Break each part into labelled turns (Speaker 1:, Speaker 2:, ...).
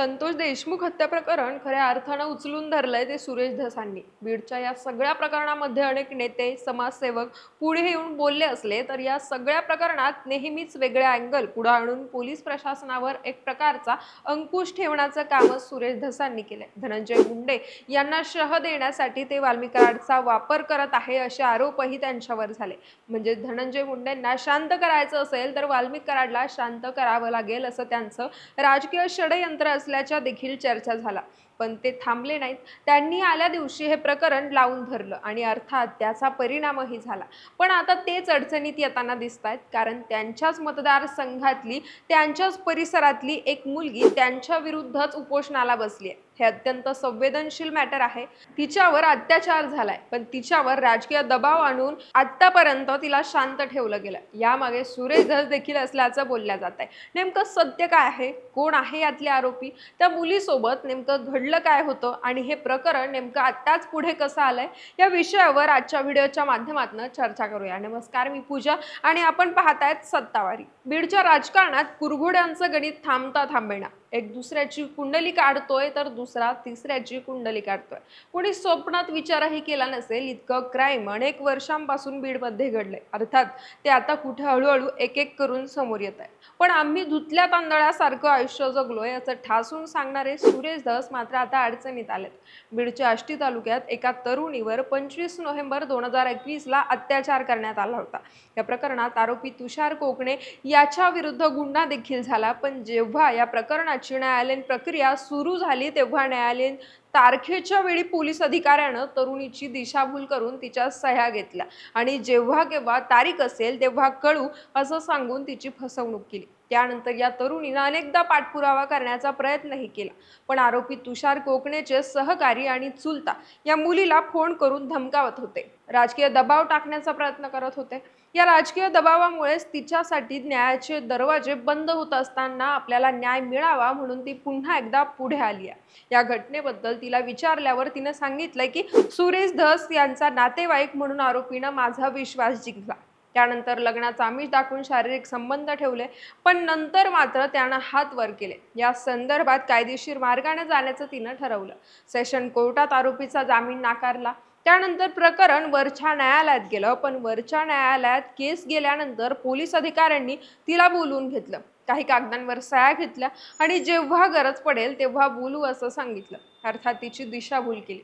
Speaker 1: संतोष देशमुख हत्या प्रकरण खऱ्या अर्थानं उचलून धरलंय ते सुरेश धसांनी. बीडच्या या सगळ्या प्रकरणामध्ये अनेक नेते समाजसेवक पुढे येऊन बोलले असले तर या सगळ्या प्रकरणात नेहमीच वेगळ्या अँगल पुढे आणून पोलीस प्रशासनावर एक प्रकारचा अंकुश ठेवण्याचं कामच सुरेश धसांनी केलंय. धनंजय मुंडे यांना शह देण्यासाठी ते वाल्मिकाडचा वापर करत आहे असे आरोपही त्यांच्यावर झाले. म्हणजे धनंजय मुंडेंना शांत करायचं असेल तर वाल्मिक कराडला शांत करावं लागेल असं त्यांचं राजकीय षडयंत्र असल्याच्या देखील चर्चा झाला. पण ते थांबले नाहीत. त्यांनी आल्या दिवशी हे प्रकरण लावून धरलं आणि अर्थात त्याचा परिणामही झाला. पण आता तेच अडचणीत येताना दिसत आहेत कारण त्यांच्याच मतदारसंघातली त्यांच्याच परिसरातली एक मुलगी त्यांच्या विरुद्धच उपोषणाला बसली आहे. हे अत्यंत संवेदनशील मॅटर आहे. तिच्यावर अत्याचार झालाय पण तिच्यावर राजकीय दबाव आणून आतापर्यंत तिला शांत ठेवलं गेलं यामागे सुरेश धस देखील असल्याचं बोलल्या जात आहे नेमकं सत्य काय आहे? कोण आहे यातले आरोपी? त्या मुलीसोबत नेमकं घडलं काय होतं आणि हे प्रकरण नेमकं आत्ताच पुढे कसं आलंय या विषयावर आजच्या व्हिडिओच्या माध्यमातून चर्चा करूया. नमस्कार मी पूजा आणि आपण पाहतायत सत्तावारी. बीडच्या राजकारणात कुरघोड्यांचं गणित थांबता थांबेना. एक दुसऱ्याची कुंडली काढतोय तर दुसरा तिसऱ्याची कुंडली काढतोय. कोणी स्वप्नात विचारही केला नसेल इतकं क्राईम अनेक वर्षांपासून बीडमध्ये घडलंय. अर्थात ते आता कुठे हळूहळू एक एक करून समोर येत आहे. पण आम्ही धुतल्या तांदळासारखं आयुष्य जगलोय असं ठासून सांगणारे सुरेश धस मात्र आता अडचणीत आलेत. बीडच्या आष्टी तालुक्यात एका तरुणीवर पंचवीस नोव्हेंबर दोन हजार एकवीसला अत्याचार करण्यात आला होता. या प्रकरणात आरोपी तुषार कोकणे याच्या विरुद्ध गुन्हा देखील झाला पण जेव्हा या प्रकरणाची न्यायालयीन प्रक्रिया सुरू झाली तेव्हा न्यायालयीन तारखेच्या वेळी पोलीस अधिकाऱ्यानं तरुणीची दिशाभूल करून तिच्या सह्या घेतल्या. आणि जेव्हा केव्हा तारीख असेल तेव्हा कळू असं सांगून तिची फसवणूक केली. त्यानंतर या तरुणीनं अनेकदा पाठपुरावा करण्याचा प्रयत्नही केला. पण आरोपी तुषार कोकणेचे सहकारी आणि चुलता या मुलीला फोन करून धमकावत होते. राजकीय दबाव टाकण्याचा प्रयत्न करत होते. या राजकीय दबावामुळेच तिच्यासाठी न्यायाचे दरवाजे बंद होत असताना आपल्याला न्याय मिळावा म्हणून ती पुन्हा एकदा पुढे आली आहे. या घटनेबद्दल तिला विचारल्यावर तिनं सांगितलंय की सुरेश धस यांचा नातेवाईक म्हणून आरोपीनं माझा विश्वास जिंकला. त्यानंतर लग्नाचा आमिष दाखवून शारीरिक संबंध ठेवले पण नंतर मात्र त्यानं हात वर केले. या संदर्भात कायदेशीर मार्गाने जाण्याचं तिनं ठरवलं. सेशन कोर्टात आरोपीचा जामीन नाकारला. त्यानंतर प्रकरण वरच्या न्यायालयात गेलं पण वरच्या न्यायालयात केस गेल्यानंतर पोलीस अधिकाऱ्यांनी तिला बोलवून घेतलं. काही कागदांवर सह्या घेतल्या आणि जेव्हा गरज पडेल तेव्हा बोलू असं सांगितलं. अर्थात तिची दिशाभूल केली.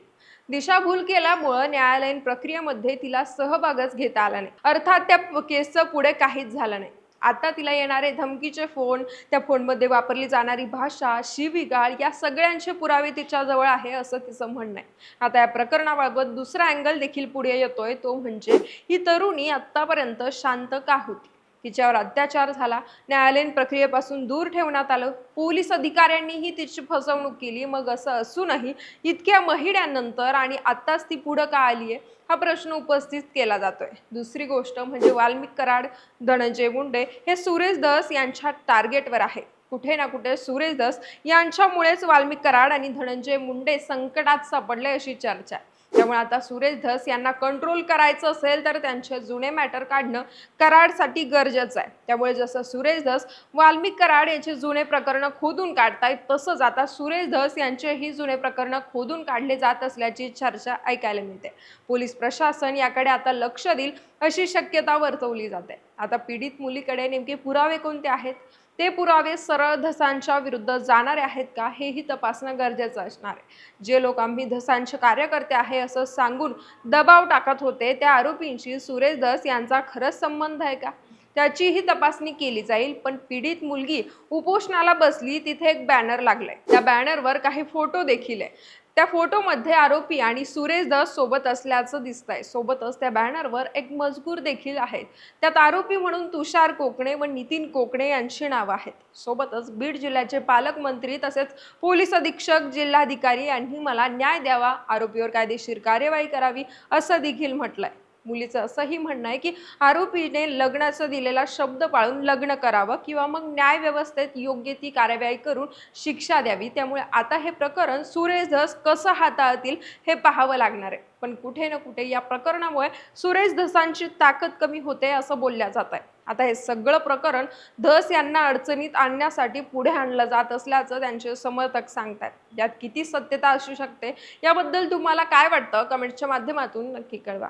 Speaker 1: दिशाभूल केल्यामुळं न्यायालयीन प्रक्रियेमध्ये तिला सहभागच घेता आला नाही. अर्थात त्या केसचं पुढे काहीच झालं नाही. आता तिला येणारे धमकीचे फोन त्या फोनमध्ये वापरली जाणारी भाषा शिवीगाळ या सगळ्यांचे पुरावे तिच्याजवळ आहे असं तिचं म्हणणं आहे. आता या प्रकरणाबाबत दुसरा अँगल देखील पुढे येतोय तो म्हणजे ही तरुणी आत्तापर्यंत शांत का होती? तिच्यावर अत्याचार झाला. न्यायालयीन प्रक्रियेपासून दूर ठेवण्यात आलं. पोलीस अधिकाऱ्यांनीही तिची फसवणूक केली. मग असं असूनही इतक्या महिन्यानंतर आणि आत्ताच ती पुढं का आली आहे हा प्रश्न उपस्थित केला जातोय. दुसरी गोष्ट म्हणजे वाल्मिक कराड धनंजय मुंडे हे सुरेश दस यांच्या टार्गेटवर आहे. कुठे ना कुठे सुरेश दस यांच्यामुळेच वाल्मिक कराड आणि धनंजय मुंडे संकटात सापडले अशी चर्चा आहे. त्यामुळे आता सुरेश धस यांना कंट्रोल करायचं असेल तर त्यांचे जुने मॅटर काढणं कराडसाठी गरजेचं आहे. त्यामुळे जसं सुरेश धस वाल्मिक कराड यांचे जुने प्रकरणं खोदून काढतायत तसंच आता सुरेश धस यांचेही जुने प्रकरणं खोदून काढले जात असल्याची चर्चा ऐकायला मिळते. पोलीस प्रशासन याकडे आता लक्ष देईल अशी शक्यता वर्तवली जाते. आता पीडित मुलीकडे नेमके पुरावे कोणते आहेत? ते पुरावे सरळ धसांच्या विरुद्ध जाणारे आहेत का हेही तपासणं गरजेचं असणार आहे. जे लोक आम्ही धसांचे कार्यकर्ते आहे असं सांगून दबाव टाकत होते त्या आरोपींशी सुरेश धस यांचा खरंच संबंध आहे का? त्याचीही तपासणी केली जाईल पण पीडित मुलगी उपोषणाला बसली तिथे एक बॅनर लागलाय. त्या बॅनरवर काही फोटो देखील आहे. त्या फोटोमध्ये आरोपी आणि सुरेश दस सोबत असल्याचं दिसतंय. सोबतच त्या बॅनरवर एक मजकूर देखील आहेत. त्यात आरोपी म्हणून तुषार कोकणे व नितीन कोकणे यांची नावं आहेत. सोबतच बीड जिल्ह्याचे पालकमंत्री तसेच पोलीस अधीक्षक जिल्हाधिकारी यांनी मला न्याय द्यावा आरोपीवर कायदेशीर कार्यवाही करावी असं देखील म्हटलंय. मुलीचं असंही म्हणणं आहे की आरोपीने लग्नाचा दिलेला शब्द पाळून लग्न करावं किंवा मग न्याय व्यवस्थेत योग्य ती कार्यवाही करून शिक्षा द्यावी. त्यामुळे आता हे प्रकरण सुरेश धस कसं हाताळतील हे पाहावं लागणार आहे. पण कुठे ना कुठे या प्रकरणामुळे सुरेश धसांची ताकद कमी होते असं बोलल्या जात आहे. आता हे सगळं प्रकरण धस यांना अडचणीत आणण्यासाठी पुढे आणलं जात असल्याचं त्यांचे समर्थक सांगतात यात किती सत्यता असू शकते याबद्दल तुम्हाला काय वाटतं? कमेंटच्या माध्यमातून नक्की कळवा.